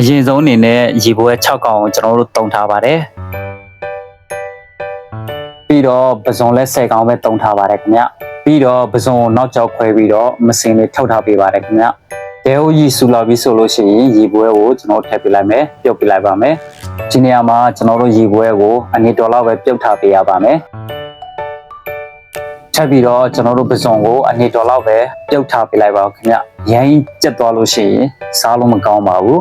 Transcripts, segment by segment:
အရင်ဆုံးအနေနဲ့ရေပွဲ6កောင်ကိုကျွန်တော်တို့တုံထားပါတယ်ပြီးတော့ပဇွန်လဲ10កောင်ပဲတုံထားပါတယ်ခင်ဗျပြီးတော့ပဇွန်ကိုနောက်ကျောက်ခွဲပြီးတော့မစင်လေးထုတ်ထားပေးပါတယ်ခင်ဗျတဲဟုတ်ကြီးဆူလာပြီးဆိုလို့ရှိရင်ရေပွဲကိုကျွန်တော်ထည့်ပေးလိုက်မယ်ပြုတ်ပေးလိုက်ပါမယ်ဒီနေရာမှာကျွန်တော်တို့ရေပွဲကိုအနည်းတော်လောက်ပဲပြုတ်ထားပေးရပါမယ်ချက်ပြီးတော့ကျွန်တော်တို့ပဇွန်ကိုအနည်းတော်လောက်ပဲပြုတ်ထားပေးလိုက်ပါဦးခင်ဗျရိုင်းကျက်သွားလို့ရှိရင်စားလို့မကောင်းပါဘူး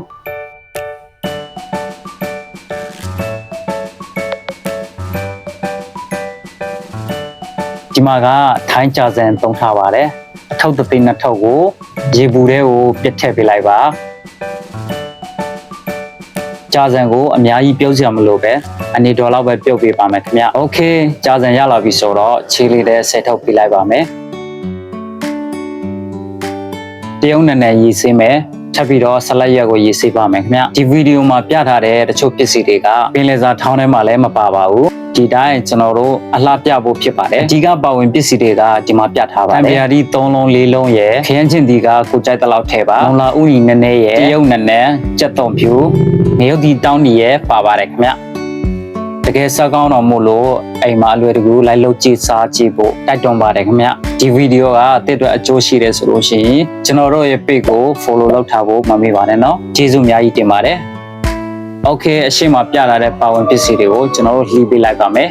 ဒီမှာကထိုင်းကြဆန်သုံးထားပါတယ်အထုပ်တစ်သိန်းနှစ်ထုပ်ကိုရေဘူးထဲကိုပြတ်ထည့်ပေးလိုက်ပါကြာဇံကိုအများကြီးပြုတ်စရာမလိုပဲအနေတော်လောက်ပဲပြုတ်ပေးပါမယ်ခင်ဗျ။ Okay ကြာဇံရလာပြီဆိုတော့ခြေလေးလည်းဆဲထုတ်ပေးလိုက်ပါမယ်။တရုံနဲ့နဲ့ရေးစင်းမယ်။ ထပ်ပြီးတော့ဆလတ်ရက်ကိုရေးဆေးပါမယ်ခင်ဗျဒီဗီဒီယိုမှာပြထားတဲ့တချို့ပစ္စည်းတွေကပင်လယ်စာထောင်းထဲမှာလည်းမပါပါဘူးဒီတိုင်းကျွန်တော်တို့အလှပြဖို့ဖြစ်ပါတယ်အဓိကပါဝင်ပစ္စည်းတွေကဒီမှာပြထားပါတယ်တံပြာဒီ3လုံး4လုံးရယ်ခရမ်းချင်းဒီကကိုကြိုက်တဲ့လောက်ထည့်ပါလုံလာဥနီနည်းနည်းရယ်တရုတ်နည်းနည်းကြက်သွန်ဖြူငရုတ်ဒီတောင်းဒီရယ်ပါပါတယ်ခင်ဗျ တကယ်စကောင်းတော့မို့လို့အိမ်မှာအလွယ်တကူလိုက်လုပ်ကြည့်စားကြည့်ဖို့တိုက်တွန်းပါတယ်ခင်ဗျဒီဗီဒီယိုကတစ်အတွက်အကျိုးရှိတယ်ဆိုလို့ရှိရင်ကျွန်တော်တို့ရဲ့ page ကို follow လုပ်ထားဖို့မမေ့ပါနဲ့เนาะကျေးဇူးအများကြီးတင်ပါတယ်โอเคအရှိမပြလာတဲ့ပါဝင်ပစ္စည်းတွေကိုကျွန်တော်တို့လှီးပေးလိုက်ပါမယ်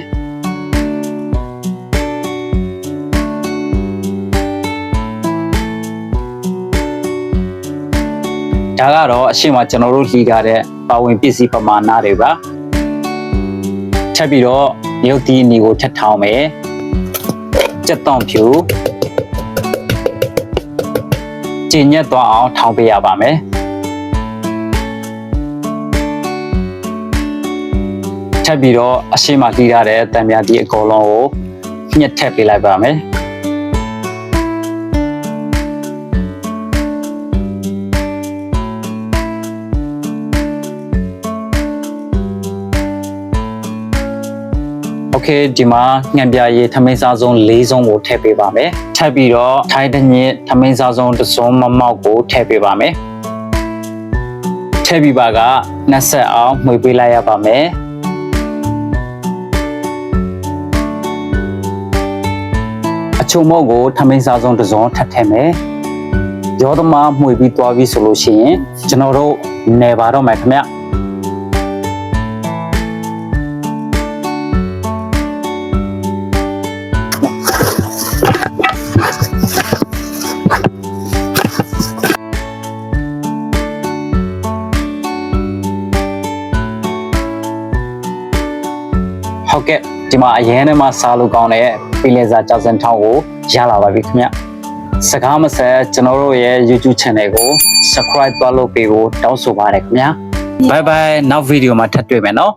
ဒါကတော့အရှိမကျွန်တော်တို့လှီးထားတဲ့ပါဝင်ပစ္စည်းပမာဏတွေပါ ထပ်ပြီးတော့မြုပ်တီအနီကိုထပ်ထောင်းမယ်ကြက်တောင်ဖြူကျင်ညက်သွားအောင်ထောင်းပေးရပါမယ်ထပ်ပြီးတော့အရှိမတီးထားတဲ့တံမြာတီအကောင်လုံးကိုညှက်ထည့်ပေးလိုက်ပါမယ် โอเคဒီမှာညံပြရည်ထမင်းစားဆုံး၄ဆုံးကိုထည့်ပေးပါမယ်ထပ်ပြီးတော့ထိုင်းတညစ်ထမင်းစားဆုံးတစ်စုံမမောက်ကိုထည့်ပေးပါမယ်ထည့်ပြီးပါကနှက်ဆက်အောင်မှွေပေးလိုက်ရပါမယ်အချုံမုတ်ကိုထမင်းစားဆုံးတစ်စုံထပ်ထည့်မယ်ရောသမားမှွေပြီးသွားပြီဆိုလို့ရှိရင်ကျွန်တော်တို့နေပါတော့မယ်ခင်ဗျ ဟုတ်ကဲ့ဒီမှာအရင်ထဲမှာစားလို့ကောင်းတဲ့ပီလင်စာကြောက်စံထောင်းကိုရလာပါပြီခင်ဗျစကားမဆက်ကျွန်တော်တို့ရဲ့ YouTube channel ကို subscribe သွားလုပ်ပေးဖို့တောင်းဆိုပါတယ်ခင်ဗျာ bye bye နောက်ဗီဒီယိုမှာထပ်တွေ့မယ်နော်